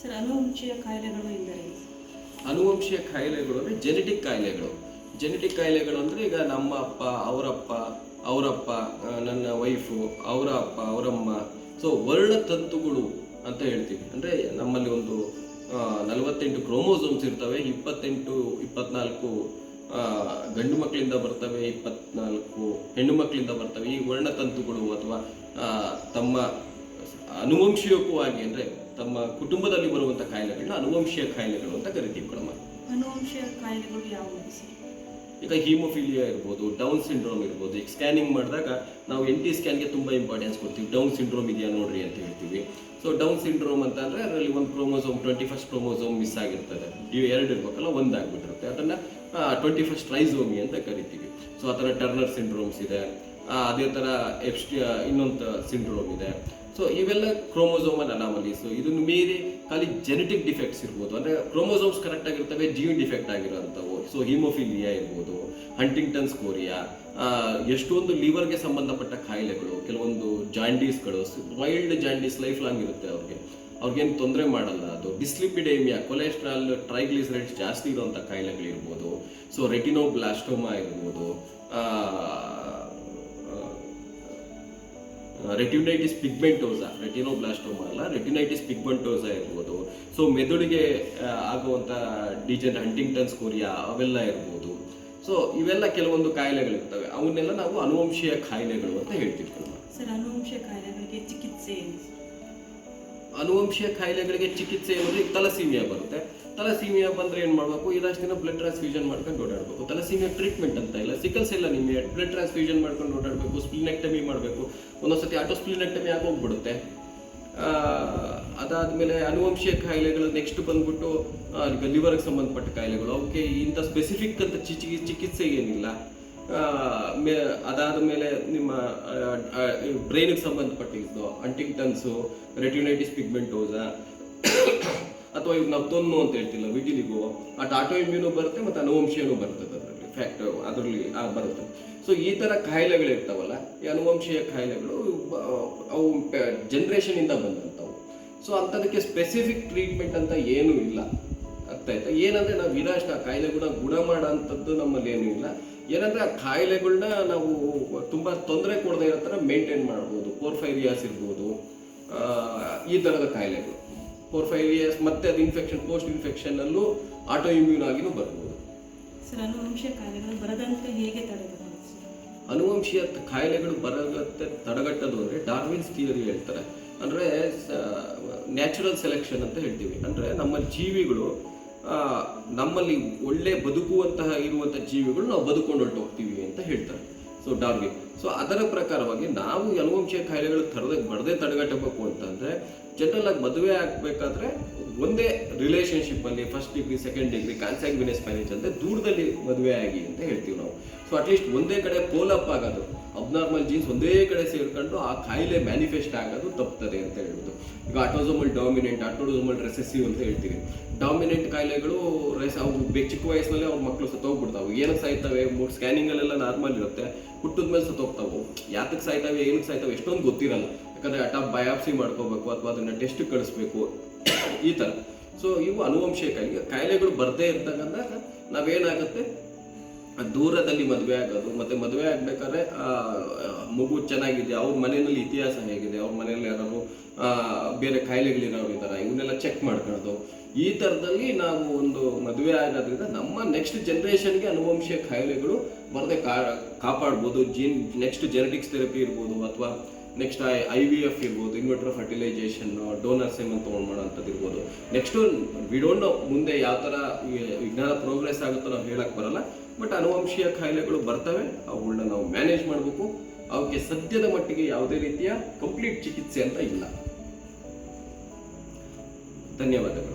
Sir, ಅನುವಂಶೀಯ ಕಾಯಿಲೆಗಳು ಎಂದರೆ? ಅನುವಂಶೀಯ ಅಂದರೆ ಜೆನೆಟಿಕ್ ಕಾಯಿಲೆಗಳು. ಜೆನೆಟಿಕ್ ಕಾಯಿಲೆಗಳು ಅಂದರೆ ಈಗ ನಮ್ಮ ಅಪ್ಪ, ಅವರಪ್ಪ ಅವರಪ್ಪ ನನ್ನ ವೈಫು ಅವರ ಅಪ್ಪ, ಅವರಮ್ಮ. ಸೊ ವರ್ಣತಂತುಗಳು ಅಂತ ಹೇಳ್ತೀವಿ. ಅಂದರೆ ನಮ್ಮಲ್ಲಿ ಒಂದು ನಲವತ್ತೆಂಟು ಕ್ರೋಮೋಸೋಮ್ಸ್ ಇರ್ತವೆ. ಇಪ್ಪತ್ತೆಂಟು, ಇಪ್ಪತ್ನಾಲ್ಕು ಗಂಡು ಮಕ್ಕಳಿಂದ ಬರ್ತವೆ. ಇಪ್ಪತ್ನಾಲ್ಕು ಹೆಣ್ಣು ಮಕ್ಕಳಿಂದ ಬರ್ತವೆ. ಈ ವರ್ಣತಂತುಗಳು ಅಥವಾ ತಮ್ಮ ಅನುವಂಶೀಯಕವಾಗಿ ಅಂದರೆ ತಮ್ಮ ಕುಟುಂಬದಲ್ಲಿ ಬರುವಂಥ ಕಾಯಿಲೆಗಳನ್ನ ಅನುವಂಶೀಯ ಕಾಯಿಲೆಗಳು ಅಂತ ಕರಿತೀವಿ ಕಣಮ್ಮ. ಅನುವಂಶೀಯ ಕಾಯಿಲೆಗಳು ಯಾವುವು ಸರ್? ಈಗ ಹೀಮೋಫಿಲಿಯಾ ಇರ್ಬೋದು ಡೌನ್ ಸಿಂಡ್ರೋಮ್ ಇರ್ಬೋದು ಈಗ ಸ್ಕ್ಯಾನಿಂಗ್ ಮಾಡಿದಾಗ ನಾವು ಎನ್ ಟಿ ಸ್ಕ್ಯಾನ್ಗೆ ತುಂಬ ಇಂಪಾರ್ಟೆನ್ಸ್ ಕೊಡ್ತೀವಿ. ಡೌನ್ ಸಿಂಡ್ರೋಮ್ ಇದೆಯಾ ನೋಡ್ರಿ ಅಂತ ಹೇಳ್ತೀವಿ. ಸೊ ಡೌನ್ ಸಿಂಡ್ರೋಮ್ ಅಂತ ಅಂದರೆ ಅದರಲ್ಲಿ ಒಂದು chromosome twenty first chromosome miss ಆಗಿರ್ತದೆ. ಇವು ಎರಡು ಇರ್ಬೇಕಲ್ಲ ಒಂದಾಗ್ಬಿಟ್ಟಿರುತ್ತೆ ಅದನ್ನು ಟ್ವೆಂಟಿ ಫಸ್ಟ್ ಟ್ರೈಸೋಮಿ ಅಂತ ಕರಿತೀವಿ. ಸೊ ಆ ಥರ ಟರ್ನರ್ ಸಿಂಡ್ರೋಮ್ಸ್ ಇದೆ. ಅದೇ ಥರ ಎಫ್ಸ್ಟಿ ಇನ್ನೊಂದು ಸಿಂಡ್ರೋಮ್ ಇದೆ. ಸೊ ಇವೆಲ್ಲ ಕ್ರೋಮೋಸೋಮಲ್ ಅನಾಮಲೀಸ್ ಇದನ್ನು ಮೀರಿ ಖಾಲಿ ಜೆನೆಟಿಕ್ ಡಿಫೆಕ್ಟ್ಸ್ ಇರ್ಬೋದು. ಅಂದರೆ ಕ್ರೋಮೋಸೋಮ್ಸ್ ಕರೆಕ್ಟ್ ಆಗಿರ್ತವೆ ಜೀನ್ ಡಿಫೆಕ್ಟ್ ಆಗಿರೋಂಥವು ಸೊ ಹಿಮೋಫಿಲಿಯಾ ಇರ್ಬೋದು ಹಂಟಿಂಗ್ಟನ್ಸ್ ಕೋರಿಯಾ ಎಷ್ಟೊಂದು ಲಿವರ್ಗೆ ಸಂಬಂಧಪಟ್ಟ ಕಾಯಿಲೆಗಳು, ಕೆಲವೊಂದು ಜಾಂಡೀಸ್ಗಳು ವೈಲ್ಡ್ ಜಾಂಡೀಸ್ ಲೈಫ್ ಲಾಂಗ್ ಇರುತ್ತೆ ಅವ್ರಿಗೆ. ಅವ್ರಿಗೇನು ತೊಂದರೆ ಮಾಡಲ್ಲ ಅದು. ಡಿಸ್ಲಿಪಿಡೇಮಿಯಾ ಕೊಲೆಸ್ಟ್ರಾಲ್ ಟ್ರೈಗ್ಲಿಸರೈಡ್ಸ್ ಜಾಸ್ತಿ ಇರುವಂಥ ಕಾಯಿಲೆಗಳಿರ್ಬೋದು. ಸೊ ರೆಟಿನೋಬ್ಲಾಸ್ಟೋಮಾ ಇರ್ಬೋದು. ರೆಟಿನೈಟಿಸ್ ಪಿಗ್ಮೆಂಟೋಸಾ ರೆಟಿನೋಬ್ಲಾಸ್ಟೋಮಾ ಅಲ್ಲ ರೆಟಿನೈಟಿಸ್ ಪಿಗ್ಮೆಂಟೋಸಾ ಇರ್ಬೋದು ಸೊ ಮೆದುಳಿಗೆ ಆಗುವಂಥ ಡಿಜನ್ ಹಂಟಿಂಗ್ಟನ್ಸ್ ಸ್ಕೋರಿಯಾ ಅವೆಲ್ಲ ಇರ್ಬೋದು ಸೊ ಇವೆಲ್ಲ ಕೆಲವೊಂದು ಕಾಯಿಲೆಗಳಿರ್ತವೆ ಅವನ್ನೆಲ್ಲ ನಾವು ಅನುವಂಶೀಯ ಕಾಯಿಲೆಗಳು ಅಂತ ಹೇಳ್ತೀವಿ. ಸರ್ ಅನುವಂಶೀಯ ಕಾಯಿಲೆಗಳಿಗೆ ಚಿಕಿತ್ಸೆ? ಅನುವಂಶೀಯ ಕಾಯಿಲೆಗಳಿಗೆ ಚಿಕಿತ್ಸೆ ಅನ್ನೋದು ತಲಸೀಮಿಯಾ ಬರುತ್ತೆ ತಲಸೀಮಿಯಾ ಬಂದ್ರೆ ಏನು ಮಾಡಬೇಕು? ಇದಷ್ಟು ದಿನ ಬ್ಲಡ್ ಟ್ರಾನ್ಸ್ಫ್ಯೂಷನ್ ಮಾಡ್ಕೊಂಡು ಓಡಾಡಬೇಕು. ತಲಸೀಮಿಯಾ ಟ್ರೀಟ್ಮೆಂಟ್ ಅಂತ ಇಲ್ಲ. ಸಿಕಲ್ ಸೆಲ್ಲ ನಿಮಗೆ ಬ್ಲಡ್ ಟ್ರಾನ್ಸ್ಫ್ಯೂಷನ್ ಮಾಡ್ಕೊಂಡು ಓಡಾಡಬೇಕು ಸ್ಪ್ಲಿನೆಕ್ಟಮಿ ಮಾಡಬೇಕು. ಒಂದೊಂದ್ಸತಿ ಆಟೋ ಸ್ಪ್ಲಿನೆಕ್ಟಮಿ ಆಗೋಗ್ಬಿಡುತ್ತೆ ಆ, ಅದಾದ್ಮೇಲೆ ಅನುವಂಶೀಯ ಕಾಯಿಲೆಗಳು ನೆಕ್ಸ್ಟ್ ಬಂದ್ಬಿಟ್ಟು ಲಿವರ್ಗೆ ಸಂಬಂಧಪಟ್ಟ ಕಾಯಿಲೆಗಳು. ಅವಕ್ಕೆ ಇಂಥ ಸ್ಪೆಸಿಫಿಕ್ ಅಂತ ಚಿಚಿ ಚಿಕಿತ್ಸೆ ಏನಿಲ್ಲ. ಮೇ ಅದಾದ ಮೇಲೆ ನಿಮ್ಮ ಬ್ರೈನ್ಗೆ ಸಂಬಂಧಪಟ್ಟಿದ್ದು ಅಂಟಿಂಗ್ಟನ್ಸು ರೆಟ್ಯುನೈಟಿಸ್ ಪಿಗ್ಮೆಂಟೋಸಾ ಅಥವಾ ಈಗ ನಾವು ತೊನ್ನು ಅಂತ ಹೇಳ್ತಿಲ್ಲ ವಿಟಿಲಿಗೋ ಅಟ್ ಆಟೋ ಇಮ್ಯೂನು ಬರುತ್ತೆ ಮತ್ತು ಅನುವಂಶೀಯನೂ ಬರ್ತದೆ ಅದರಲ್ಲಿ. ಫ್ಯಾಕ್ಟ್ ಅದರಲ್ಲಿ ಬರುತ್ತೆ. ಸೊ ಈ ಥರ ಕಾಯಿಲೆಗಳಿರ್ತಾವಲ್ಲ ಈ ಅನುವಂಶೀಯ ಕಾಯಿಲೆಗಳು ಅವು ಜನ್ರೇಷನಿಂದ ಬಂದಂಥವು. ಸೊ ಅಂಥದಕ್ಕೆ ಸ್ಪೆಸಿಫಿಕ್ ಟ್ರೀಟ್ಮೆಂಟ್ ಅಂತ ಏನೂ ಇಲ್ಲ. ಅರ್ಥ ಆಯ್ತಾ? ಏನಂದ್ರೆ ನಾವು ಇರೋಷ್ಟು ಆ ಕಾಯಿಲೆಗಳನ್ನ ಗುಣ ಮಾಡೋಂಥದ್ದು ನಮ್ಮಲ್ಲಿ ಏನೂ ಇಲ್ಲ. ಏನಂದ್ರೆ ಆ ಕಾಯಿಲೆಗಳನ್ನ ನಾವು ತುಂಬ ತೊಂದರೆ ಕೊಡದೇ ಇರೋ ಥರ ಮೇಂಟೈನ್ ಮಾಡ್ಬೋದು. ಪೋರ್ಫೈರಿಯಾಸ್ ಇರ್ಬೋದು ಈ ಥರದ ಕಾಯಿಲೆಗಳು ಪೋರ್ಫೈರಿಯಾಸ್ ಮತ್ತೆ ಅದು ಇನ್ಫೆಕ್ಷನ್ ಪೋಸ್ಟ್ ಇನ್ಫೆಕ್ಷನ್ನಲ್ಲೂ ಆಟೋ ಇಮ್ಯೂನ್ ಆಗಿನೂ ಬರ್ಬೋದು. ಸರ್ ಅನುವಂಶೀಯ ಕಾಯಿಲೆಗಳು ಬರದಂತೆ ಹೇಗೆ ಅನುವಂಶೀಯ ಕಾಯಿಲೆಗಳು ಬರಗತ್ತೆ ತಡೆಗಟ್ಟೋದು ಅಂದರೆ ಡಾರ್ವಿನ್ಸ್ ಥಿಯರಿ ಹೇಳ್ತಾರೆ. ಅಂದರೆ ನ್ಯಾಚುರಲ್ ಸೆಲೆಕ್ಷನ್ ಅಂತ ಹೇಳ್ತೀವಿ. ಅಂದರೆ ನಮ್ಮ ಜೀವಿಗಳು ನಮ್ಮಲ್ಲಿ ಒಳ್ಳೆ ಬದುಕುವಂತಹ ಇರುವಂಥ ಜೀವಿಗಳು ನಾವು ಬದುಕೊಂಡು ಹೊರಟೋಗ್ತೀವಿ ಅಂತ ಹೇಳ್ತಾರೆ. ಸೊ ಡಾರ್ವಿನ್ ಸೊ ಅದರ ಪ್ರಕಾರವಾಗಿ ನಾವು ಯಲವಂಶೀಯ ಕಾಯಿಲೆಗಳು ತಡೆದ ಬಡದೆ ತಡೆಗಟ್ಟಬೇಕು ಅಂತಂದರೆ ಜನರಲ್ ಆಗಿ ಮದುವೆ ಆಗಬೇಕಾದ್ರೆ ಒಂದೇ ರಿಲೇಶನ್ಶಿಪ್ ಅಲ್ಲಿ first degree second degree consanguineous marriage ಅಂದ್ರೆ ದೂರದಲ್ಲಿ ಮದುವೆ ಆಗಿ ಅಂತ ಹೇಳ್ತೀವಿ ನಾವು. ಸೊ ಅಟ್ಲೀಸ್ಟ್ ಒಂದೇ ಕಡೆ ಪೋಲಪ್ ಆಗೋದು. ಅಬ್ನಾರ್ಮಲ್ ಜೀನ್ಸ್ ಒಂದೇ ಕಡೆ ಸೇರ್ಕೊಂಡು ಆ ಕಾಯಿಲೆ ಮ್ಯಾನಿಫೆಸ್ಟ್ ಆಗೋದು ತಪ್ತದೆ ಅಂತ ಹೇಳ್ಬೋದು. ಈಗ ಆಟೋಸೋಮಲ್ ಡಾಮಿನೆಂಟ್ ಆಟೋಸೋಮಲ್ ರೆಸೆಸಿವ್ ಅಂತ ಹೇಳ್ತೀವಿ. ಡಾಮಿನೆಂಟ್ ಕಾಯಿಲೆಗಳು ರೆಸ್ ಅವು ಚಿಕ್ಕ ವಯಸ್ಸಿನಲ್ಲೇ ಅವ್ರ ಮಕ್ಕಳು ಸತ್ತೋಗ್ಬಿಡ್ತಾವೆ. ಏನಕ್ಕೆ ಸಾಯ್ತವೆ? ಸ್ಕ್ಯಾನಿಂಗಲ್ಲೆಲ್ಲ ನಾರ್ಮಲ್ ಇರುತ್ತೆ. ಹುಟ್ಟಿದ ಮೇಲೆ ಸತ್ತೋಗ್ತಾವೆ. ಯಾತಕ್ಕೆ ಸಾಯ್ತಾವೆ? ಏನಕ್ಕೆ ಸಾಯ್ತಾವೆ? ಎಷ್ಟೊಂದು ಗೊತ್ತಿರಲ್ಲ. ಯಾಕಂದರೆ ಅಟ ಬಯಾಪ್ಸಿ ಮಾಡ್ಕೋಬೇಕು ಅಥವಾ ಅದನ್ನು ಟೆಸ್ಟ್ ಕಳಿಸ್ಬೇಕು. ಈ ಥರ. ಸೊ ಇವು ಅನುವಂಶಿಕ ಕಾಯಿಲೆ. ಕಾಯಿಲೆಗಳು ಬರದೇ ಇರ್ತಕ್ಕಂಥ ನಾವೇನಾಗುತ್ತೆ? ದೂರದಲ್ಲಿ ಮದುವೆ ಆಗೋದು, ಮತ್ತೆ ಮದುವೆ ಆಗ್ಬೇಕಾದ್ರೆ ಮಗು ಚೆನ್ನಾಗಿದೆ, ಅವ್ರ ಮನೆಯಲ್ಲಿ ಇತಿಹಾಸ ಹೇಗಿದೆ, ಅವ್ರ ಮನೆಯಲ್ಲಿ ಯಾರು ಬೇರೆ ಕಾಯಿಲೆಗಳಿರೋರು ಇದ್ದಾರೆ, ಇವನ್ನೆಲ್ಲ ಚೆಕ್ ಮಾಡ್ಕೊಳ್ಳೋದು. ಈ ಥರದಲ್ಲಿ ನಾವು ಒಂದು ಮದುವೆ ಆಗೋದ್ರಿಂದ ನಮ್ಮ ನೆಕ್ಸ್ಟ್ ಜನ್ರೇಷನ್ಗೆ ಅನುವಂಶೀಯ ಕಾಯಿಲೆಗಳು ಬರದೆ ಕಾಪಾಡ್ಬೋದು ಜೀನ್ ನೆಕ್ಸ್ಟ್ ಜೆನೆಟಿಕ್ಸ್ ಥೆರಪಿ ಇರ್ಬೋದು, ಅಥವಾ ನೆಕ್ಸ್ಟ್ ಐ ವಿ ಎಫ್ ಇರ್ಬೋದು in vitro fertilisation donor semen ತೊಗೊಂಡು ಮಾಡೋಂಥದ್ದು ಇರ್ಬೋದು ನೆಕ್ಸ್ಟು ವಿ ಡೋಂಟ್ ಮುಂದೆ ಯಾವ ಥರ ವಿಜ್ಞಾನ ಪ್ರೋಗ್ರೆಸ್ ಆಗುತ್ತೋ ನಾವು ಹೇಳಕ್ ಬರಲ್ಲ ಬಟ್ ಅನುವಂಶೀಯ ಕಾಯಿಲೆಗಳು ಬರ್ತವೆ ಅವುಗಳನ್ನ ನಾವು ಮ್ಯಾನೇಜ್ ಮಾಡಬೇಕು. ಅವಕ್ಕೆ ಸದ್ಯದ ಮಟ್ಟಿಗೆ ಯಾವುದೇ ರೀತಿಯ ಕಂಪ್ಲೀಟ್ ಚಿಕಿತ್ಸೆ ಅಂತ ಇಲ್ಲ. ಧನ್ಯವಾದಗಳು.